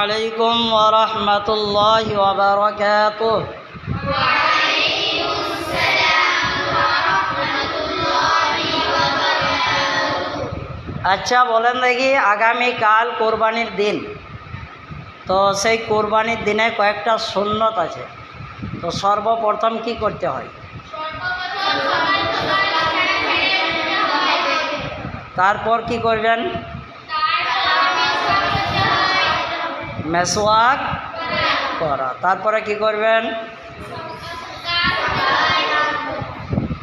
আলাইকুম ওরহমতুল্লাহ ওবরকাত আচ্ছা বলেন দেখি আগামীকাল কোরবানির দিন। তো সেই কোরবানির দিনে কয়েকটা সুন্নত আছে। তো সর্বপ্রথম কি করতে হয়? তারপর কি করবেন? মেসওয়াক করা। তারপরে কি করবেন?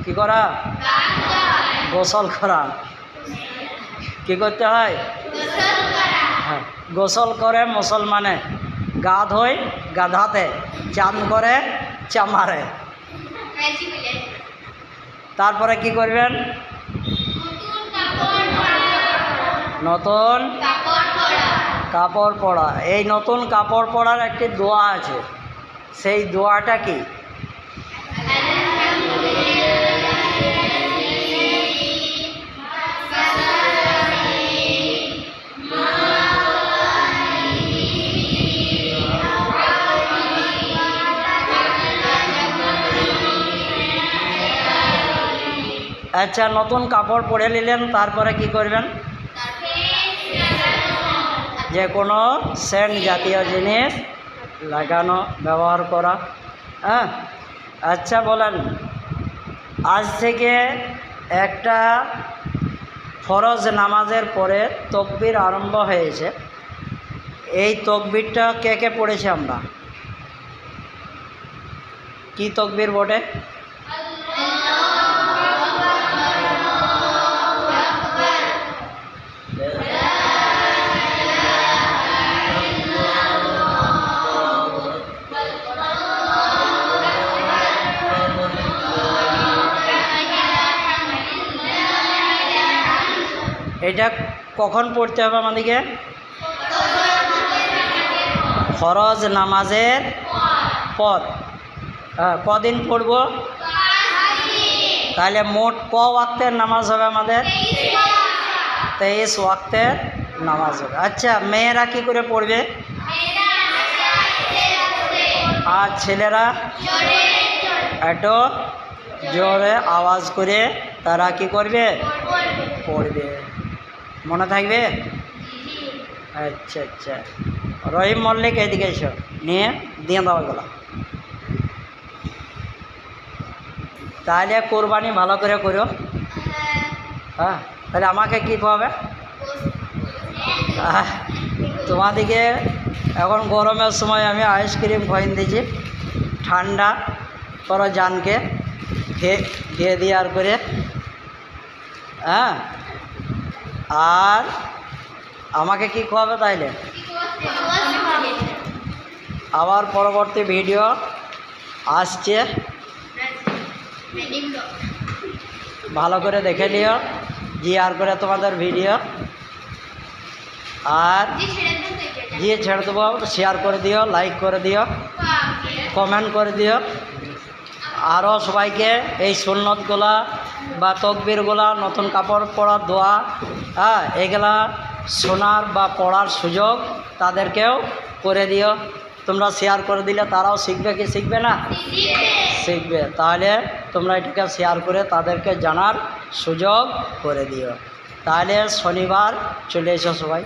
কি করা? গোসল করা। কি করতে হয়? হ্যাঁ গোসল করে মুসলমানে গা ধোয়, গাধাতে, চান করে, চামারে। তারপরে কি করবেন? নতুন কাপড় পরা, এই নতুন কাপড় পরার একটি দোয়া আছে। সেই দোয়াটা কি? আচ্ছা নতুন কাপড় পরে নিলেন, তারপরে কি করবেন? যে কোনো সেন্ট জাতীয় জিনিস লাগানো, ব্যবহার করা। হ্যাঁ আচ্ছা বলেন, আজ থেকে একটা ফরজ নামাজের পরে তকবির আরম্ভ হয়েছে। এই তকবিরটা কে কে পড়েছে আমরা? কি তকবির বটে? এটা কখন পড়তে হবে আমাদেরকে? ফরজ নামাজের পর। হ্যাঁ কদিন পড়ব? তাহলে মোট ক ওয়াক্তের নামাজ হবে আমাদের? তেইশ ওয়াক্তের নামাজ হবে। আচ্ছা মেয়েরা কি করে পড়বে? আর ছেলেরা? একটু জোরে আওয়াজ করে তারা কি করবে? পড়বে। মনে থাকবে? আচ্ছা আচ্ছা। রহিম মল্লিক এদিকে এসো। নিয়ে দিয়ে দাও এগুলো। তাহলে কোরবানি ভালো করে করো। হ্যাঁ তাহলে আমাকে কী আহ, তোমাদিকে এখন গরমের সময় আমি আইসক্রিম খাইন দিয়েছি। ঠান্ডা করো জানকে খেয়ে দিয়ে আর করে। হ্যাঁ আর আমাকে কি খাওয়াবে তাইলে? আবার পরবর্তী ভিডিও আসছে। ভালো করে দেখে নিও, জি আর করে তোমাদের ভিডিও। আর দিয়ে ছেড়ে দেবো শেয়ার করে দিও লাইক করে দিও কমেন্ট করে দিও। আরও সবাইকে এই সুন্নতগুলা বা তকবিরগুলা নতুন কাপড় পরার দোয়া হ্যাঁ এগুলা শোনার বা পড়ার সুযোগ তাদেরকেও করে দিও। তোমরা শেয়ার করে দিলে তারাও শিখবে কি শিখবে না? শিখবে। তাহলে তোমরা এটাকে শেয়ার করে তাদেরকে জানার সুযোগ করে দিও। তাহলে শনিবার চলে এসো সবাই।